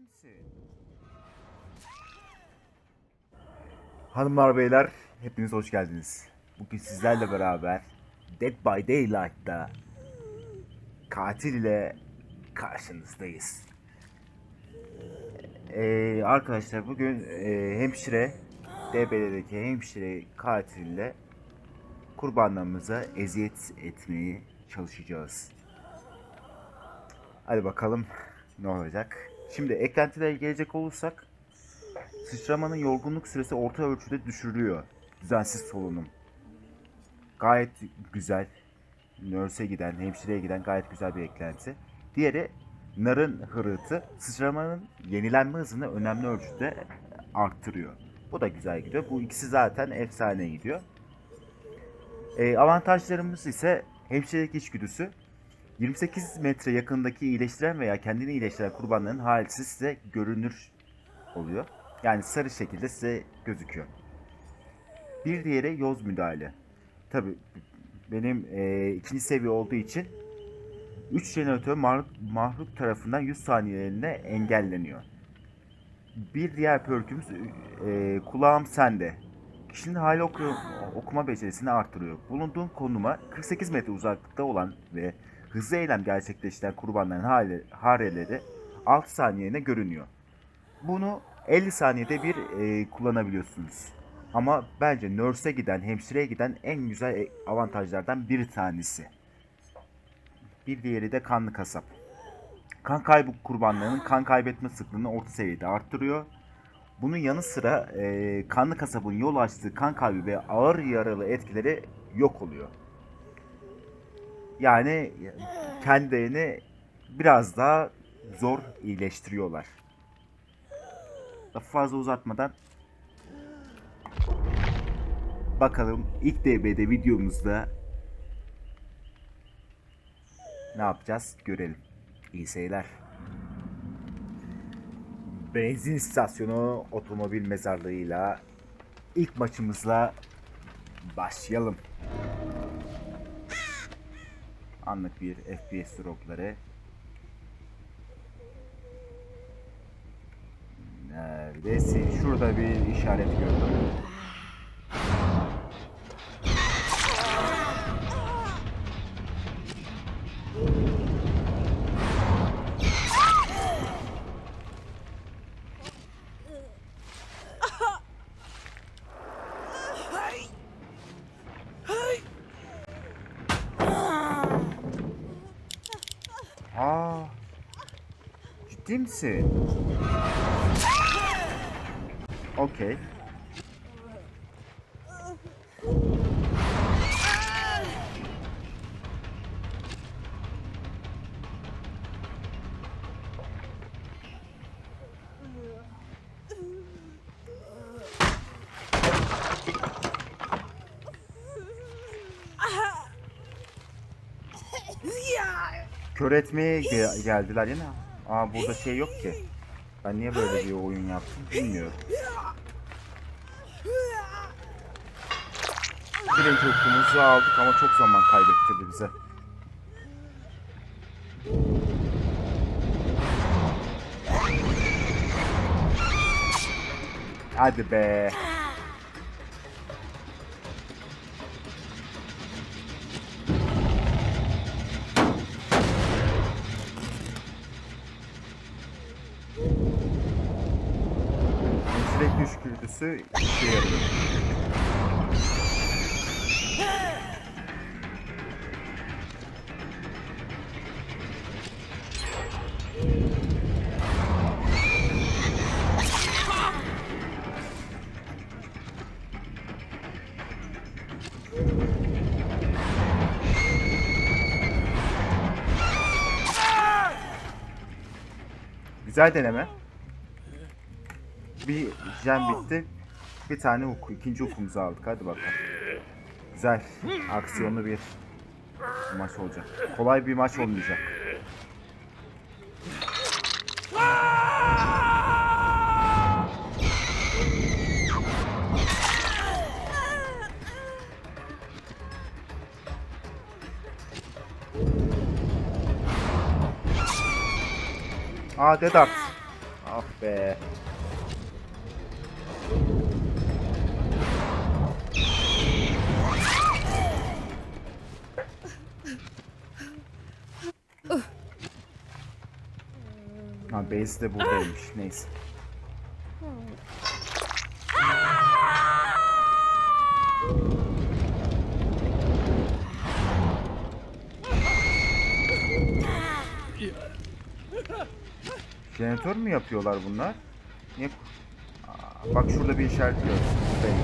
Misin? Hanımlar beyler hepiniz hoş geldiniz. Bugün sizlerle beraber Dead by Daylight'ta katil ile karşınızdayız. Ee, arkadaşlar bugün e, hemşire DB'deki hemşire katille kurbanlarımıza eziyet etmeyi çalışacağız. Hadi bakalım ne olacak. Şimdi eklentilere gelecek olursak sıçramanın yorgunluk süresi orta ölçüde düşürülüyor. Düzensiz solunum. Gayet güzel. Nurse'e giden, hemşireye giden gayet güzel bir eklenti. Diğeri narın hırıltı sıçramanın yenilenme hızını önemli ölçüde arttırıyor. Bu da güzel gidiyor. Bu ikisi zaten efsane gidiyor. Ee, avantajlarımız ise hemşirelik içgüdüsü. 28 metre yakındaki iyileştiren veya kendini iyileştiren kurbanların halisi size görünür oluyor. Yani sarı şekilde size gözüküyor. Bir diğeri yoz müdahale. Tabi benim e, ikinci seviye olduğu için 3 jeneratör mahluk, tarafından 100 saniyeliğine engelleniyor. Bir diğer perkümüz e, kulağım sende. Kişinin hali oku, okuma becerisini artırıyor. Bulunduğun konuma 48 metre uzaklıkta olan ve hızlı eylem gerçekleştiren kurbanların hale, hareleri 6 saniyene görünüyor. Bunu 50 saniyede bir e, kullanabiliyorsunuz. Ama bence nurse'e giden, hemşireye giden en güzel e- avantajlardan bir tanesi. Bir diğeri de kanlı kasap. Kan kaybı kurbanlarının kan kaybetme sıklığını orta seviyede arttırıyor. Bunun yanı sıra e, kanlı kasabın yol açtığı kan kaybı ve ağır yaralı etkileri yok oluyor. Yani kendilerini biraz daha zor iyileştiriyorlar. Lafı fazla uzatmadan bakalım ilk DB'de videomuzda ne yapacağız görelim. İyi seyirler. Benzin istasyonu otomobil mezarlığıyla ilk maçımızla başlayalım. Anlık bir FPS dropları. Neredesin? Şurada bir işaret gördüm. Ciddi misin? Okey. Kör etmeye ge- geldiler yine. Aa burada şey yok ki. Ben niye böyle bir oyun yaptım bilmiyorum. Birinci okumuzu aldık ama çok zaman kaybettirdi bize. Hadi be. Düşkürtüsü işe yarıyor. Güzel deneme. Bir jam bitti. Bir tane huku, ikinci hukumuzu aldık. Hadi bakalım. Güzel, aksiyonlu bir maç olacak. Kolay bir maç olmayacak. Aa Dead Art. be. Base de buradaymış. Neyse. Jeneratör mü yapıyorlar bunlar? Niye? Aa, bak şurada bir işaret. Buradayım.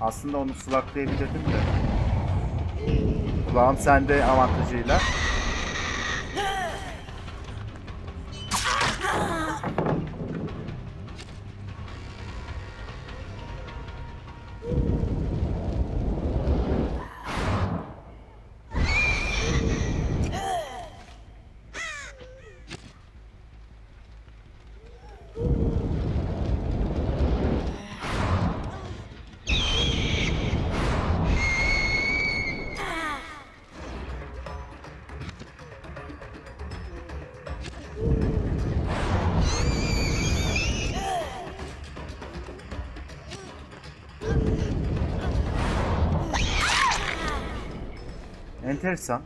Aslında onu sulaklayabilirdim de. Kulağım sende avantajıyla. Enteresan.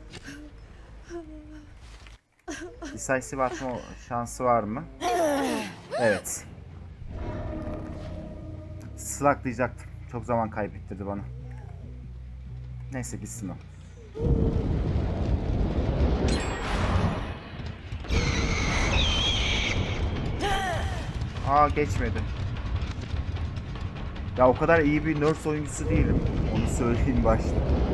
Decisive atma şansı var mı? Evet. Slaklayacaktım. Çok zaman kaybettirdi bana. Neyse gitsin o. Aa geçmedi. Ya o kadar iyi bir nurse oyuncusu değilim. Onu söyleyeyim başta.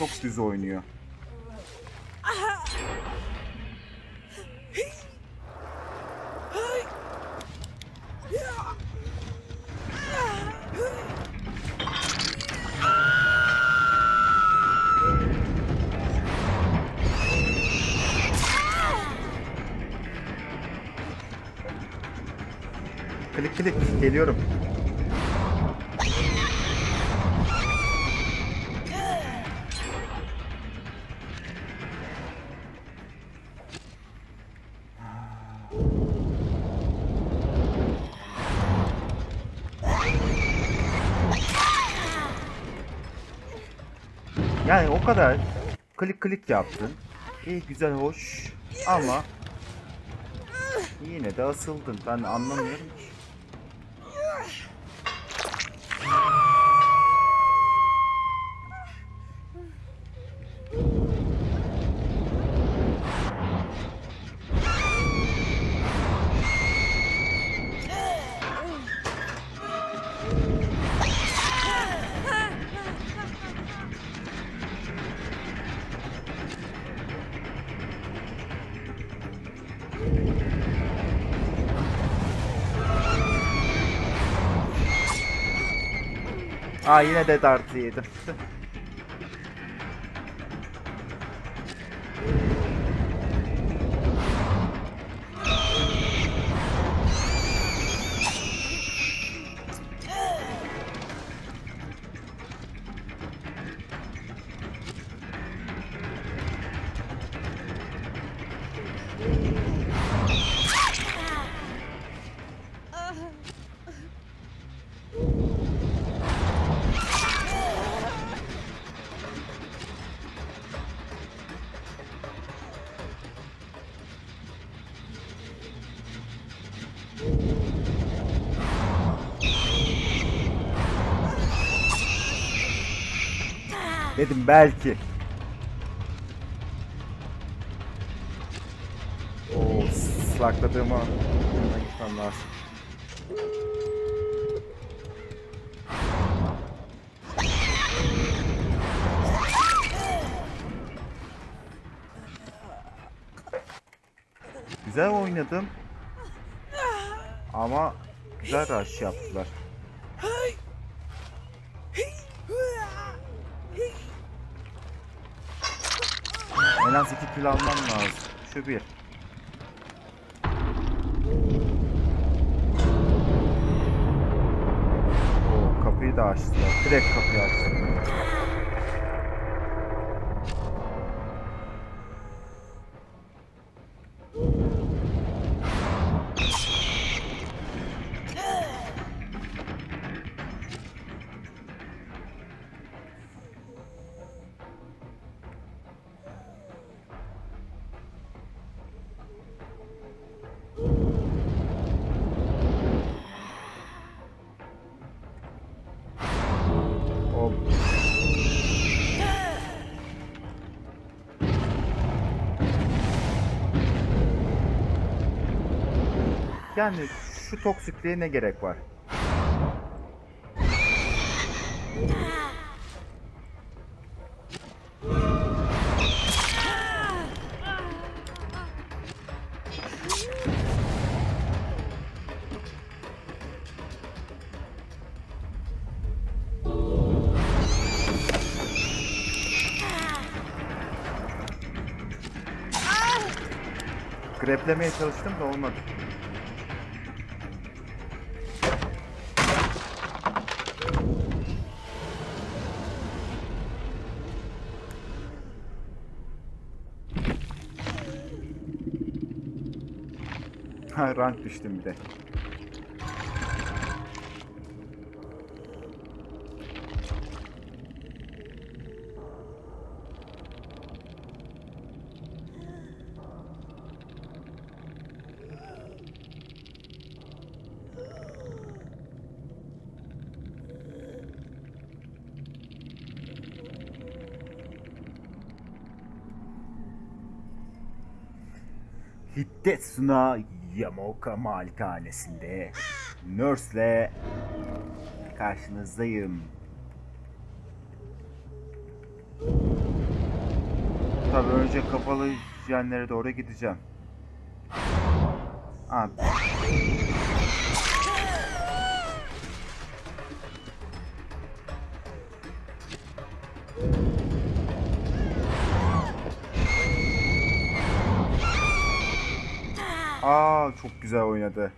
Çok düz oynuyor. Klik klik geliyorum. Yani o kadar klik klik yaptın. İyi güzel hoş ama yine de asıldın. Ben anlamıyorum ki. Aa yine de dartı yedim. Dedim belki. Oo, slakladığımı gitmem lazım. Güzel oynadım. Ama güzel rush yaptılar. En az iki kill almam lazım. Şu bir. Oo, kapıyı da açtılar. Direkt kapıyı açtılar. Yani şu toksikliğe ne gerek var? Greplemeye çalıştım da olmadı. rank düştüm bir de. Hiddetsuna Yamoka malikanesinde Nurse'le karşınızdayım. Tabii önce kapalı jenlere doğru gideceğim. Abi. Çok güzel oynadı.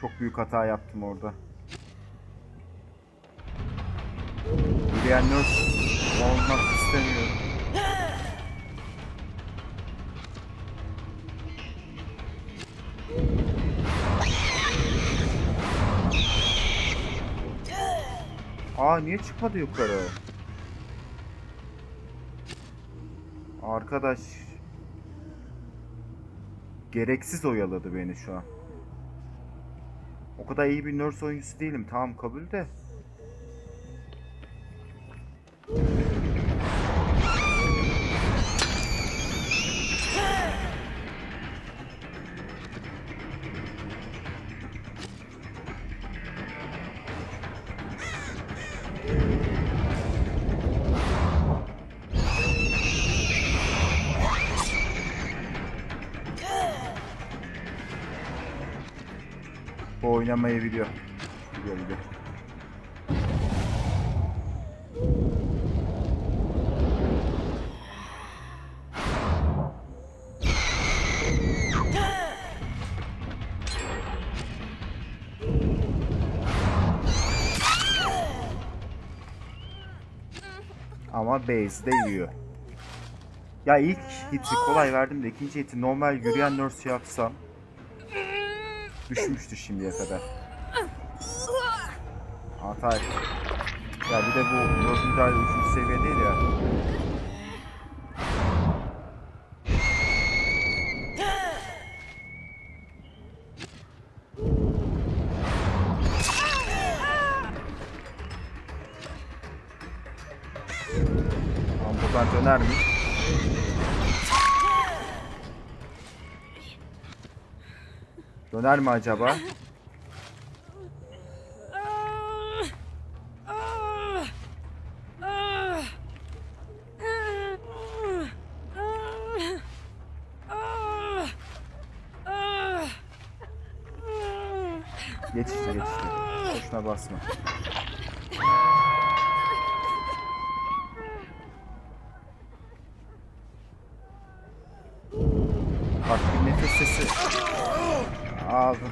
Çok büyük hata yaptım orada. Yürüyen olmak istemiyorum. Aa niye çıkmadı yukarı? Arkadaş gereksiz oyaladı beni şu an. O kadar iyi bir nurse oyuncusu değilim. Tamam kabul de. Bu oynamayı biliyor. Biliyor biliyor. Ama base de yiyor. Ya ilk hiti kolay verdim de ikinci hiti normal yürüyen nurse yapsam düşmüştü şimdiye kadar. Hata. Ya bir de bu ay üçüncü seviye değil ya. Döner mi acaba? Geç işte geç işte. Boşuna basma. Bak nefes sesi aldım.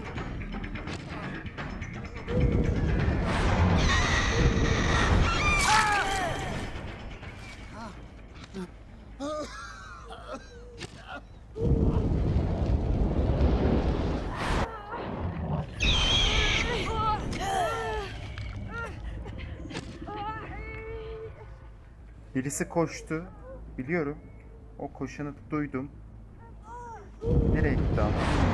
Birisi koştu. Biliyorum. O koşanı duydum. Nereye gitti ama?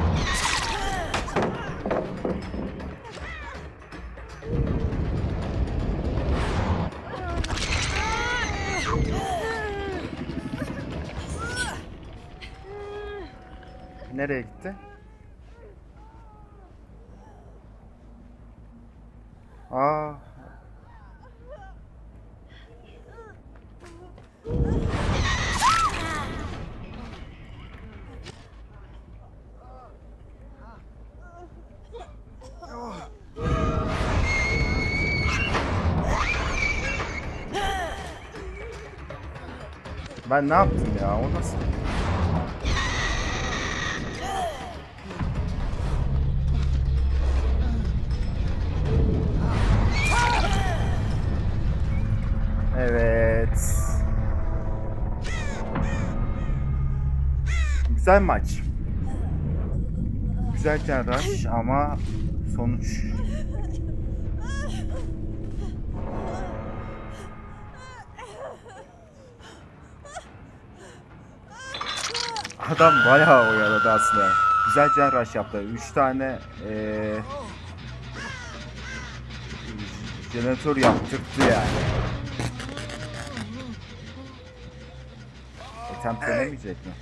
Nereye gitti? Aa, ben ne yaptım ya? O nasıl? Evet. Güzel maç. Güzel rush ama sonuç Adam bayağı oyaladı aslında. Güzel can yaptı. 3 tane eee jeneratör yaptırdı yani. Şampiyonamayacak mı?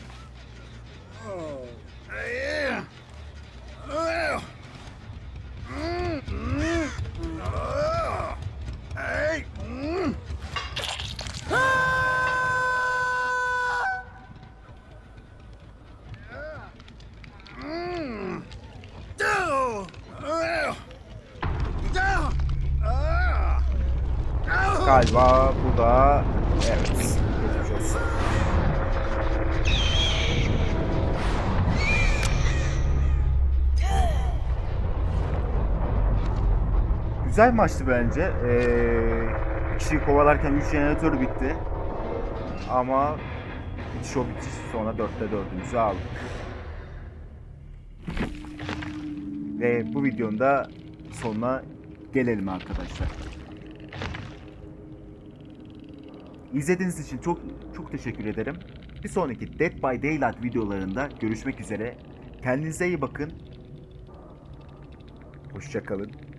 Galiba Güzel maçtı bence. Ee, kişiyi kovalarken 3 jeneratör bitti. Ama bitiş o bitiş sonra 4'te 4'ümüzü aldık. Ve bu videonun da sonuna gelelim arkadaşlar. İzlediğiniz için çok çok teşekkür ederim. Bir sonraki Dead by Daylight videolarında görüşmek üzere. Kendinize iyi bakın. Hoşçakalın.